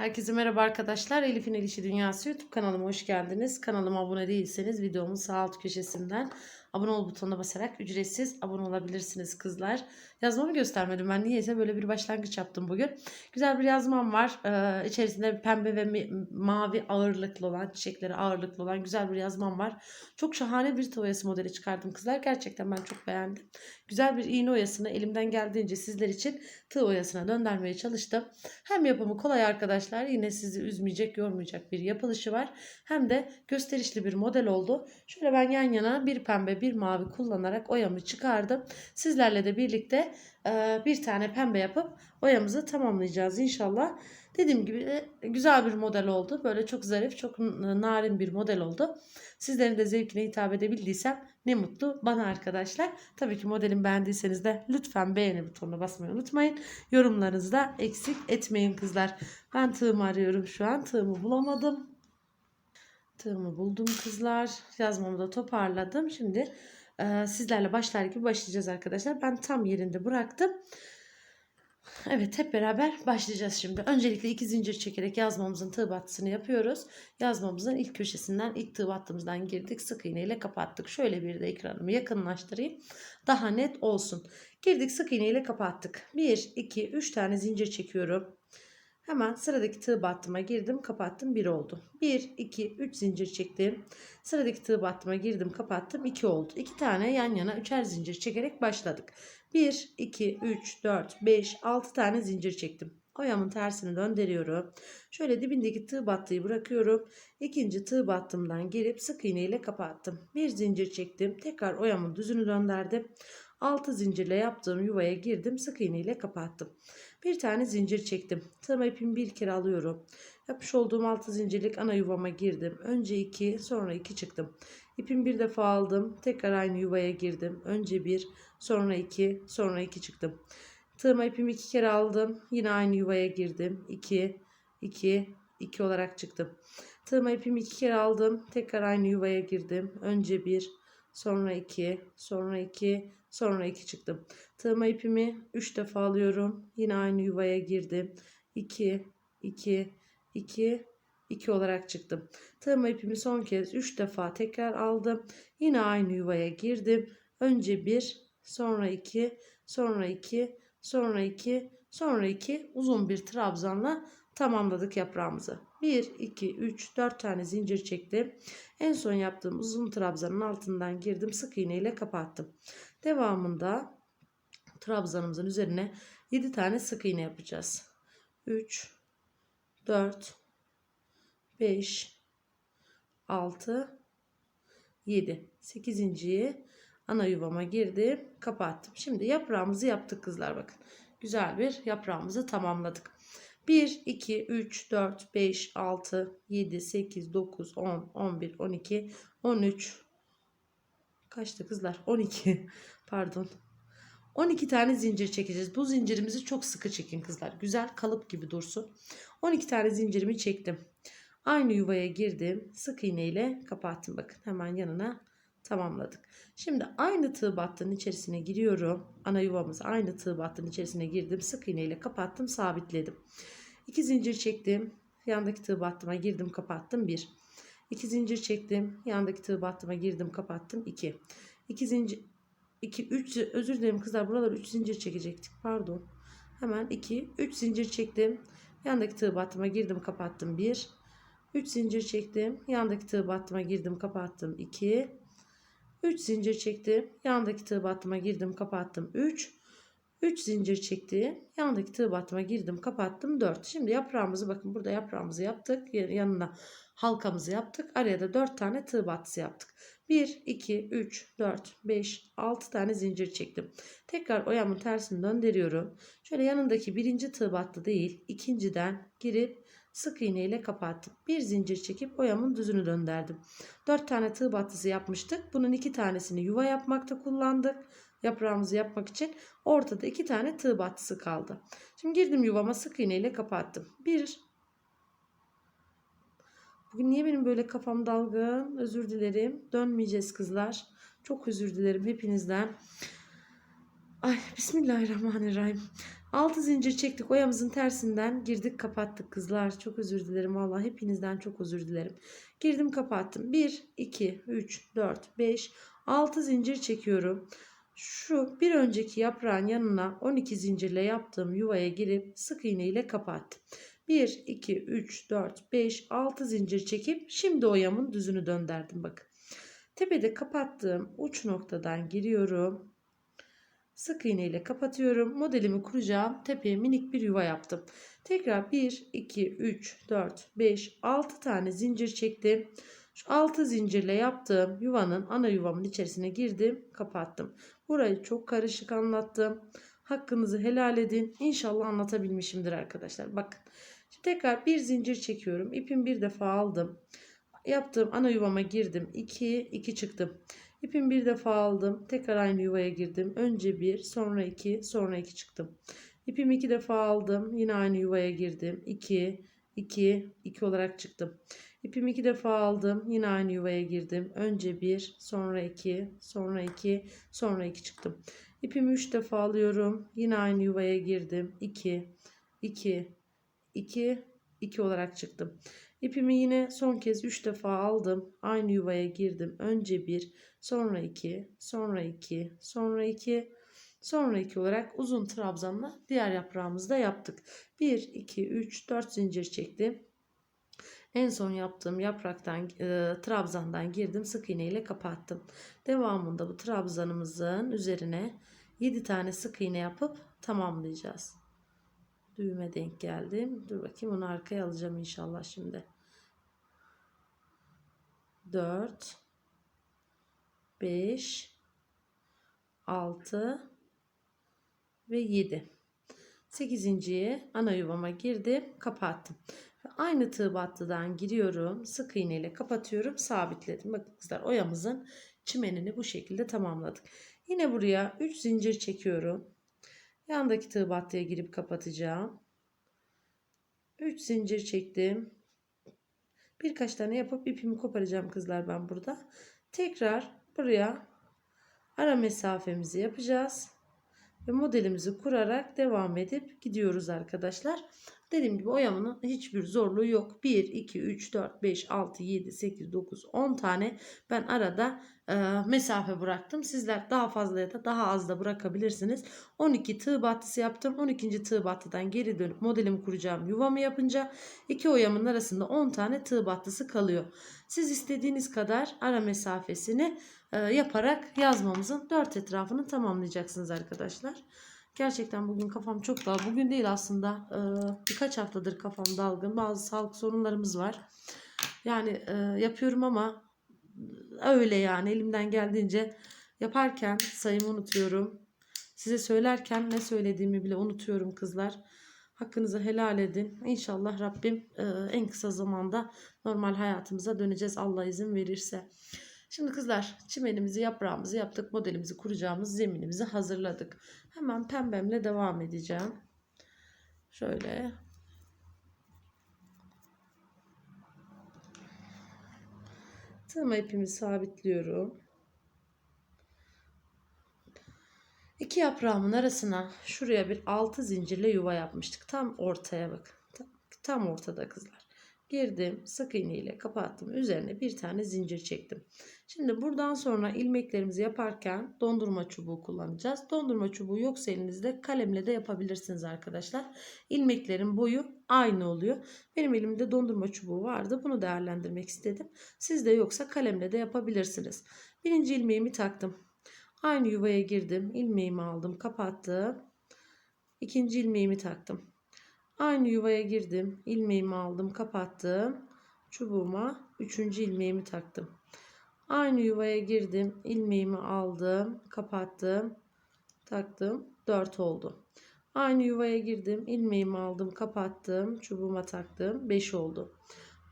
Herkese merhaba arkadaşlar. Elif'in El İşi Dünyası YouTube kanalıma hoş geldiniz. Kanalıma abone değilseniz videomun sağ alt köşesinden abone ol butonuna basarak ücretsiz abone olabilirsiniz kızlar. Yazmamı göstermedim ben niyeyse böyle bir başlangıç yaptım bugün. Güzel bir yazmam var. Ee, içerisinde pembe ve mavi ağırlıklı olan, çiçekleri ağırlıklı olan güzel bir yazmam var. Çok şahane bir tığ modeli çıkardım kızlar. Gerçekten ben çok beğendim. Güzel bir iğne oyasını elimden geldiğince sizler için tığ oyasına döndürmeye çalıştım. Hem yapımı kolay arkadaşlar yine sizi üzmeyecek yormayacak bir yapılışı var. Hem de gösterişli bir model oldu. Şöyle ben yan yana bir pembe bir mavi kullanarak oyamı çıkardım. Sizlerle de birlikte e, bir tane pembe yapıp oyamızı tamamlayacağız inşallah. Dediğim gibi de güzel bir model oldu. Böyle çok zarif, çok n- narin bir model oldu. Sizlerin de zevkine hitap edebildiysem ne mutlu bana arkadaşlar. Tabii ki modelimi beğendiyseniz de lütfen beğeni butonuna basmayı unutmayın. Yorumlarınızı da eksik etmeyin kızlar. Ben tığımı arıyorum şu an. Tığımı bulamadım. Tığımı buldum kızlar. Yazmamı da toparladım. Şimdi e, sizlerle başlar gibi başlayacağız arkadaşlar. Ben tam yerinde bıraktım. Evet hep beraber başlayacağız şimdi. Öncelikle iki zincir çekerek yazmamızın tığ battısını yapıyoruz. Yazmamızın ilk köşesinden ilk tığ battığımızdan girdik. Sık iğne ile kapattık. Şöyle bir de ekranımı yakınlaştırayım. Daha net olsun. Girdik sık iğne ile kapattık. 1, 2, 3 tane zincir çekiyorum. Hemen sıradaki tığ battıma girdim kapattım 1 oldu. 1, 2, 3 zincir çektim. Sıradaki tığ battıma girdim kapattım 2 oldu. 2 tane yan yana üçer zincir çekerek başladık. 1, 2, 3, 4, 5, 6 tane zincir çektim. Oyamın tersini döndürüyorum. Şöyle dibindeki tığ battıyı bırakıyorum. İkinci tığ battımdan gelip sık iğne ile kapattım. Bir zincir çektim. Tekrar oyamın düzünü döndürdüm. 6 zincirle yaptığım yuvaya girdim. Sık iğne ile kapattım. Bir tane zincir çektim. Tığım ipimi bir kere alıyorum. Yapmış olduğum 6 zincirlik ana yuvama girdim. Önce 2 sonra 2 çıktım. İpimi bir defa aldım. Tekrar aynı yuvaya girdim. Önce 1 sonra 2 sonra 2 çıktım. Tığıma ipimi 2 kere aldım. Yine aynı yuvaya girdim. 2 2 2 olarak çıktım. Tığıma ipimi 2 kere aldım. Tekrar aynı yuvaya girdim. Önce 1 sonra 2 sonra 2 sonra 2 çıktım. Tığıma ipimi 3 defa alıyorum. Yine aynı yuvaya girdim. 2 2 2 2 olarak çıktım. Tığıma ipimi son kez 3 defa tekrar aldım. Yine aynı yuvaya girdim. Önce 1 sonra 2 sonra 2 sonra 2 sonra 2 uzun bir trabzanla tamamladık yaprağımızı. 1 2 3 4 tane zincir çektim. En son yaptığım uzun trabzanın altından girdim. Sık iğne ile kapattım. Devamında trabzanımızın üzerine 7 tane sık iğne yapacağız. 3 4 5 6 7 8. ana yuvama girdim kapattım. Şimdi yaprağımızı yaptık kızlar bakın. Güzel bir yaprağımızı tamamladık. 1, 2, 3, 4, 5, 6, 7, 8, 9, 10, 11, 12, 13. Kaçtı kızlar? 12. Pardon. 12 tane zincir çekeceğiz. Bu zincirimizi çok sıkı çekin kızlar. Güzel kalıp gibi dursun. 12 tane zincirimi çektim. Aynı yuvaya girdim. Sık iğne ile kapattım. Bakın hemen yanına tamamladık. Şimdi aynı tığ battının içerisine giriyorum. Ana yuvamız aynı tığ battının içerisine girdim. Sık iğne ile kapattım, sabitledim. 2 zincir çektim. Yandaki tığ battıma girdim, kapattım. 1. 2 zincir çektim. Yandaki tığ battıma girdim, kapattım. 2. 2 zincir 2 3 özür dilerim kızlar. Buralar 3 zincir çekecektik. Pardon. Hemen 2 3 zincir çektim. Yandaki tığ battıma girdim, kapattım. 1. 3 zincir çektim. Yandaki tığ battıma girdim, kapattım. 2 3 zincir çektim. Yandaki tığ battıma girdim, kapattım. 3 3 zincir çektim. Yandaki tığ battıma girdim, kapattım. 4. Şimdi yaprağımızı bakın burada yaprağımızı yaptık. Yanına halkamızı yaptık. Araya da 4 tane tığ battısı yaptık. 1 2 3 4 5 6 tane zincir çektim. Tekrar oyamın tersini döndürüyorum. Şöyle yanındaki birinci tığ battı değil, ikinciden girip sık iğne ile kapattım. Bir zincir çekip oyamın düzünü döndürdüm. 4 tane tığ battısı yapmıştık. Bunun 2 tanesini yuva yapmakta kullandık. Yaprağımızı yapmak için ortada 2 tane tığ battısı kaldı. Şimdi girdim yuvama sık iğne ile kapattım. 1 Bugün niye benim böyle kafam dalgın? Özür dilerim. Dönmeyeceğiz kızlar. Çok özür dilerim hepinizden. Ay Bismillahirrahmanirrahim. 6 zincir çektik. Oyamızın tersinden girdik kapattık kızlar. Çok özür dilerim. Vallahi hepinizden çok özür dilerim. Girdim kapattım. 1, 2, 3, 4, 5, 6 zincir çekiyorum. Şu bir önceki yaprağın yanına 12 zincirle yaptığım yuvaya girip sık iğne ile kapattım. 1, 2, 3, 4, 5, 6 zincir çekip şimdi oyamın düzünü döndürdüm bakın. Tepede kapattığım uç noktadan giriyorum. Sık iğne ile kapatıyorum. Modelimi kuracağım. Tepeye minik bir yuva yaptım. Tekrar 1, 2, 3, 4, 5, 6 tane zincir çektim. Şu 6 zincirle yaptığım yuvanın ana yuvamın içerisine girdim. Kapattım. Burayı çok karışık anlattım. Hakkınızı helal edin. İnşallah anlatabilmişimdir arkadaşlar. Bakın. Tekrar bir zincir çekiyorum. İpimi bir defa aldım. Yaptığım ana yuvama girdim. 2, 2 çıktım. İpimi bir defa aldım. Tekrar aynı yuvaya girdim. Önce bir, sonra iki, sonra iki çıktım. İpimi iki defa aldım. Yine aynı yuvaya girdim. 2, 2, 2 olarak çıktım. İpimi iki defa aldım. Yine aynı yuvaya girdim. Önce bir, sonra iki, sonra iki, sonra iki çıktım. İpimi üç defa alıyorum. Yine aynı yuvaya girdim. 2, 2, 2, 2 olarak çıktım. İpimi yine son kez 3 defa aldım. Aynı yuvaya girdim. Önce 1, sonra 2, sonra 2, sonra 2, sonra 2 olarak uzun trabzanla diğer yaprağımızı da yaptık. 1, 2, 3, 4 zincir çektim. En son yaptığım yapraktan e, trabzandan girdim. Sık iğne ile kapattım. Devamında bu trabzanımızın üzerine 7 tane sık iğne yapıp tamamlayacağız düğüme denk geldim. Dur bakayım onu arkaya alacağım inşallah şimdi. 4 5 6 ve 7 8.ye ana yuvama girdim kapattım. Aynı tığ battıdan giriyorum sık iğne ile kapatıyorum sabitledim. Bakın kızlar oyamızın çimenini bu şekilde tamamladık. Yine buraya 3 zincir çekiyorum Yandaki tığ battıya girip kapatacağım. 3 zincir çektim. Birkaç tane yapıp ipimi koparacağım kızlar ben burada. Tekrar buraya ara mesafemizi yapacağız. Ve modelimizi kurarak devam edip gidiyoruz arkadaşlar. Dediğim gibi oyamanın hiçbir zorluğu yok. 1, 2, 3, 4, 5, 6, 7, 8, 9, 10 tane ben arada e, mesafe bıraktım. Sizler daha fazla ya da daha az da bırakabilirsiniz. 12 tığ battısı yaptım. 12. tığ battıdan geri dönüp modelimi kuracağım. Yuvamı yapınca iki oyamın arasında 10 tane tığ battısı kalıyor. Siz istediğiniz kadar ara mesafesini e, yaparak yazmamızın dört etrafını tamamlayacaksınız arkadaşlar. Gerçekten bugün kafam çok dağıldı. Bugün değil aslında. Ee, birkaç haftadır kafam dalgın. Bazı sağlık sorunlarımız var. Yani e, yapıyorum ama öyle yani elimden geldiğince yaparken sayımı unutuyorum. Size söylerken ne söylediğimi bile unutuyorum kızlar. Hakkınızı helal edin. İnşallah Rabbim e, en kısa zamanda normal hayatımıza döneceğiz Allah izin verirse. Şimdi kızlar çimenimizi yaprağımızı yaptık. Modelimizi kuracağımız zeminimizi hazırladık. Hemen pembemle devam edeceğim. Şöyle. Tığma ipimi sabitliyorum. İki yaprağımın arasına şuraya bir altı zincirle yuva yapmıştık. Tam ortaya. Tam, tam ortada kızlar. Girdim sık iğne ile kapattım. Üzerine bir tane zincir çektim. Şimdi buradan sonra ilmeklerimizi yaparken dondurma çubuğu kullanacağız. Dondurma çubuğu yoksa elinizde kalemle de yapabilirsiniz arkadaşlar. İlmeklerin boyu aynı oluyor. Benim elimde dondurma çubuğu vardı. Bunu değerlendirmek istedim. Sizde yoksa kalemle de yapabilirsiniz. Birinci ilmeğimi taktım. Aynı yuvaya girdim. İlmeğimi aldım, kapattım. İkinci ilmeğimi taktım. Aynı yuvaya girdim. ilmeğimi aldım, kapattım. Çubuğuma üçüncü ilmeğimi taktım. Aynı yuvaya girdim. ilmeğimi aldım, kapattım, taktım. 4 oldu. Aynı yuvaya girdim. ilmeğimi aldım, kapattım, çubuğuma taktım. 5 oldu.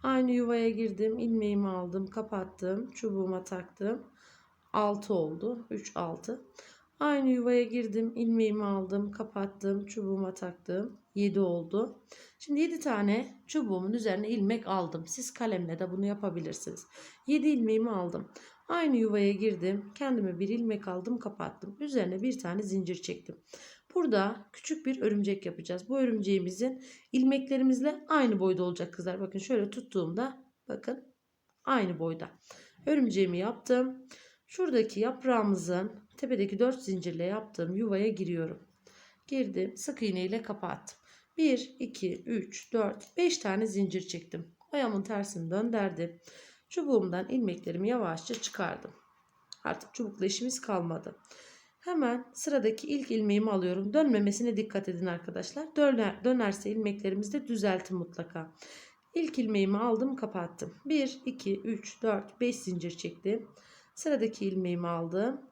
Aynı yuvaya girdim. ilmeğimi aldım, kapattım, çubuğuma taktım. 6 oldu. 3 6. Aynı yuvaya girdim. ilmeğimi aldım. Kapattım. Çubuğuma taktım. 7 oldu. Şimdi 7 tane çubuğumun üzerine ilmek aldım. Siz kalemle de bunu yapabilirsiniz. 7 ilmeğimi aldım. Aynı yuvaya girdim. Kendime bir ilmek aldım. Kapattım. Üzerine bir tane zincir çektim. Burada küçük bir örümcek yapacağız. Bu örümceğimizin ilmeklerimizle aynı boyda olacak kızlar. Bakın şöyle tuttuğumda bakın aynı boyda. Örümceğimi yaptım. Şuradaki yaprağımızın tepedeki 4 zincirle yaptığım yuvaya giriyorum. Girdim. Sık iğne ile kapattım. 1, 2, 3, 4, 5 tane zincir çektim. Ayağımın tersini döndürdüm. Çubuğumdan ilmeklerimi yavaşça çıkardım. Artık çubukla işimiz kalmadı. Hemen sıradaki ilk ilmeğimi alıyorum. Dönmemesine dikkat edin arkadaşlar. Döner, dönerse ilmeklerimizde düzeltin mutlaka. İlk ilmeğimi aldım kapattım. 1, 2, 3, 4, 5 zincir çektim. Sıradaki ilmeğimi aldım.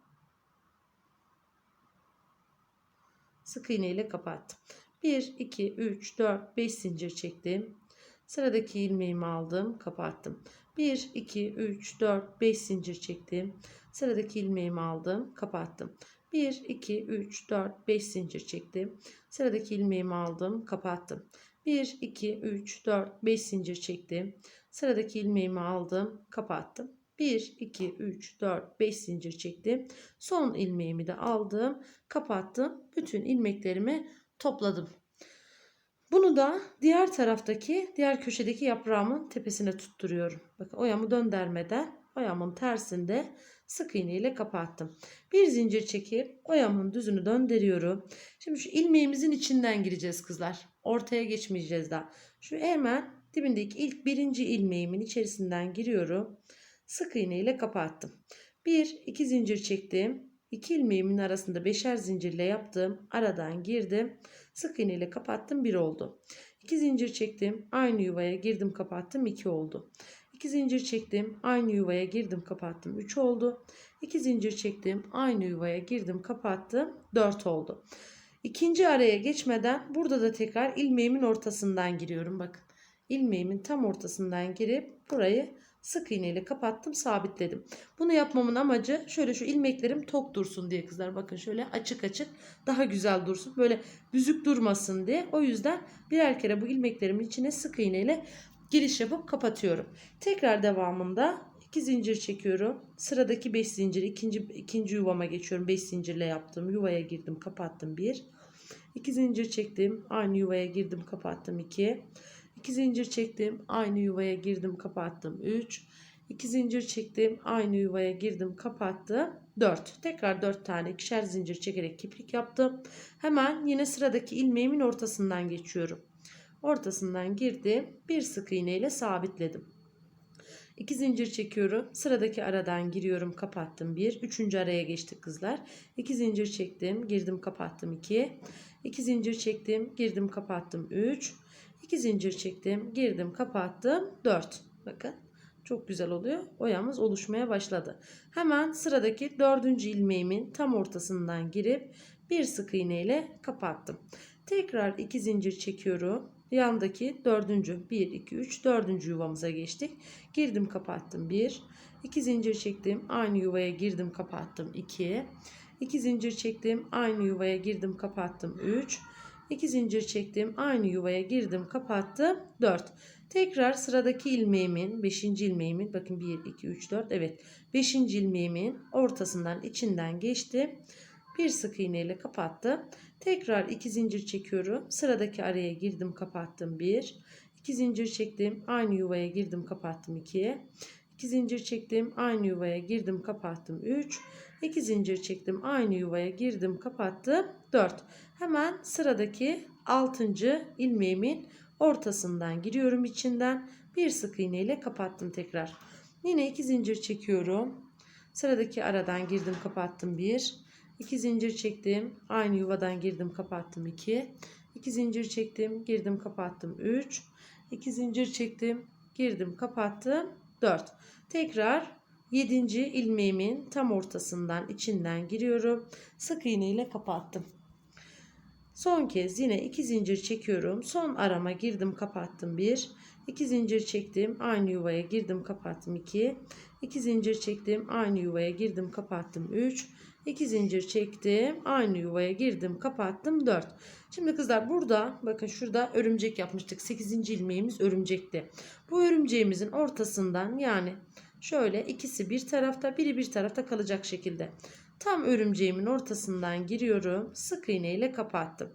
Sık iğne ile kapattım. 1, 2, 3, 4, 5 zincir çektim. Sıradaki ilmeğimi aldım, kapattım. 1, 2, 3, 4, 5 zincir çektim. Sıradaki ilmeğimi aldım, kapattım. 1, 2, 3, 4, 5 zincir çektim. Sıradaki ilmeğimi aldım, kapattım. 1, 2, 3, 4, 5 zincir çektim. Sıradaki ilmeğimi aldım, kapattım. 1, 2, 3, 4, 5 zincir çektim. Son ilmeğimi de aldım, kapattım. Bütün ilmeklerimi topladım. Bunu da diğer taraftaki, diğer köşedeki yaprağımın tepesine tutturuyorum. Bakın oyamı döndürmeden oyamın tersinde sık iğne ile kapattım. Bir zincir çekip oyamın düzünü döndürüyorum. Şimdi şu ilmeğimizin içinden gireceğiz kızlar. Ortaya geçmeyeceğiz daha. Şu hemen dibindeki ilk birinci ilmeğimin içerisinden giriyorum. Sık iğne ile kapattım. Bir, iki zincir çektim. İki ilmeğimin arasında beşer zincirle yaptım. Aradan girdim. Sık iğne ile kapattım. Bir oldu. İki zincir çektim. Aynı yuvaya girdim kapattım. iki oldu. İki zincir çektim. Aynı yuvaya girdim kapattım. Üç oldu. İki zincir çektim. Aynı yuvaya girdim kapattım. Dört oldu. İkinci araya geçmeden burada da tekrar ilmeğimin ortasından giriyorum. Bakın ilmeğimin tam ortasından girip burayı sık iğne ile kapattım sabitledim. Bunu yapmamın amacı şöyle şu ilmeklerim tok dursun diye kızlar. Bakın şöyle açık açık daha güzel dursun. Böyle büzük durmasın diye. O yüzden birer kere bu ilmeklerimin içine sık iğne ile giriş yapıp kapatıyorum. Tekrar devamında 2 zincir çekiyorum. Sıradaki 5 zincir ikinci, ikinci yuvama geçiyorum. 5 zincirle yaptım. Yuvaya girdim kapattım 1. 2 zincir çektim. Aynı yuvaya girdim kapattım 2. 2 zincir çektim. Aynı yuvaya girdim kapattım 3. 2 zincir çektim. Aynı yuvaya girdim kapattım 4. Tekrar 4 tane ikişer zincir çekerek kiplik yaptım. Hemen yine sıradaki ilmeğimin ortasından geçiyorum. Ortasından girdim. Bir sık iğne ile sabitledim. 2 zincir çekiyorum. Sıradaki aradan giriyorum, kapattım 1. Üçüncü araya geçtik kızlar. 2 zincir çektim, girdim, kapattım 2. 2 zincir çektim, girdim, kapattım 3. 2 zincir çektim, girdim, kapattım 4. Bakın çok güzel oluyor. Oyamız oluşmaya başladı. Hemen sıradaki dördüncü ilmeğimin tam ortasından girip bir sık iğne ile kapattım. Tekrar 2 zincir çekiyorum. Yandaki dördüncü 1 2 3 dördüncü yuvamıza geçtik. Girdim kapattım 1. 2 zincir çektim. Aynı yuvaya girdim kapattım 2. 2 zincir çektim. Aynı yuvaya girdim kapattım 3. 2 zincir çektim. Aynı yuvaya girdim kapattım 4. Tekrar sıradaki ilmeğimin 5. ilmeğimin bakın 1 2 3 4 evet 5. ilmeğimin ortasından içinden geçtim. Bir sık iğne ile kapattım. Tekrar 2 zincir çekiyorum. Sıradaki araya girdim kapattım 1. 2 zincir çektim. Aynı yuvaya girdim kapattım 2. 2 zincir çektim. Aynı yuvaya girdim kapattım 3. 2 zincir çektim. Aynı yuvaya girdim kapattım 4. Hemen sıradaki 6. ilmeğimin ortasından giriyorum içinden. Bir sık iğne ile kapattım tekrar. Yine 2 zincir çekiyorum. Sıradaki aradan girdim kapattım 1. 2 zincir çektim. Aynı yuvadan girdim kapattım 2. 2 zincir çektim. Girdim kapattım 3. 2 zincir çektim. Girdim kapattım 4. Tekrar 7. ilmeğimin tam ortasından içinden giriyorum. Sık iğne ile kapattım. Son kez yine 2 zincir çekiyorum. Son arama girdim kapattım 1. 2 zincir çektim. Aynı yuvaya girdim kapattım 2. 2 zincir çektim. Aynı yuvaya girdim kapattım 3. 2 zincir çektim. Aynı yuvaya girdim kapattım 4. Şimdi kızlar burada bakın şurada örümcek yapmıştık. 8. ilmeğimiz örümcekti. Bu örümceğimizin ortasından yani şöyle ikisi bir tarafta biri bir tarafta kalacak şekilde Tam örümceğimin ortasından giriyorum. Sık iğne ile kapattım.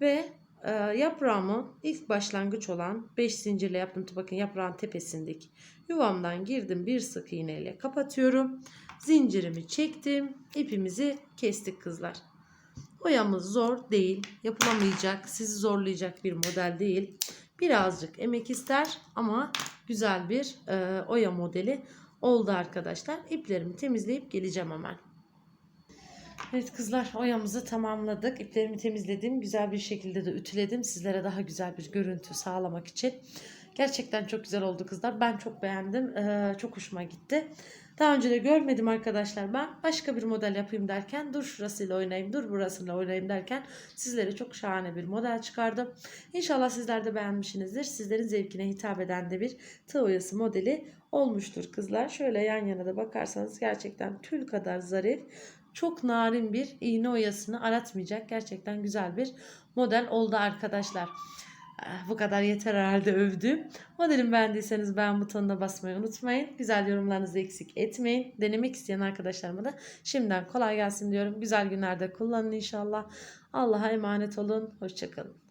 Ve e, yaprağımı ilk başlangıç olan 5 zincirle yaptım. Bakın yaprağın tepesindeki yuvamdan girdim. Bir sık iğne ile kapatıyorum. Zincirimi çektim. ipimizi kestik kızlar. Oyamız zor değil. Yapılamayacak, sizi zorlayacak bir model değil. Birazcık emek ister ama güzel bir e, oya modeli oldu arkadaşlar. İplerimi temizleyip geleceğim hemen. Evet kızlar oyamızı tamamladık. İplerimi temizledim. Güzel bir şekilde de ütüledim. Sizlere daha güzel bir görüntü sağlamak için. Gerçekten çok güzel oldu kızlar. Ben çok beğendim. Ee, çok hoşuma gitti. Daha önce de görmedim arkadaşlar ben. Başka bir model yapayım derken dur şurasıyla oynayayım, dur burasıyla oynayayım derken sizlere çok şahane bir model çıkardım. İnşallah sizler de beğenmişsinizdir. Sizlerin zevkine hitap eden de bir tığ oyası modeli olmuştur kızlar. Şöyle yan yana da bakarsanız gerçekten tül kadar zarif, çok narin bir iğne oyasını aratmayacak gerçekten güzel bir model oldu arkadaşlar. Ah, Bu kadar yeter herhalde övdüm. Modelimi beğendiyseniz beğen butonuna basmayı unutmayın. Güzel yorumlarınızı eksik etmeyin. Denemek isteyen arkadaşlarıma da şimdiden kolay gelsin diyorum. Güzel günlerde kullanın inşallah. Allah'a emanet olun. Hoşçakalın.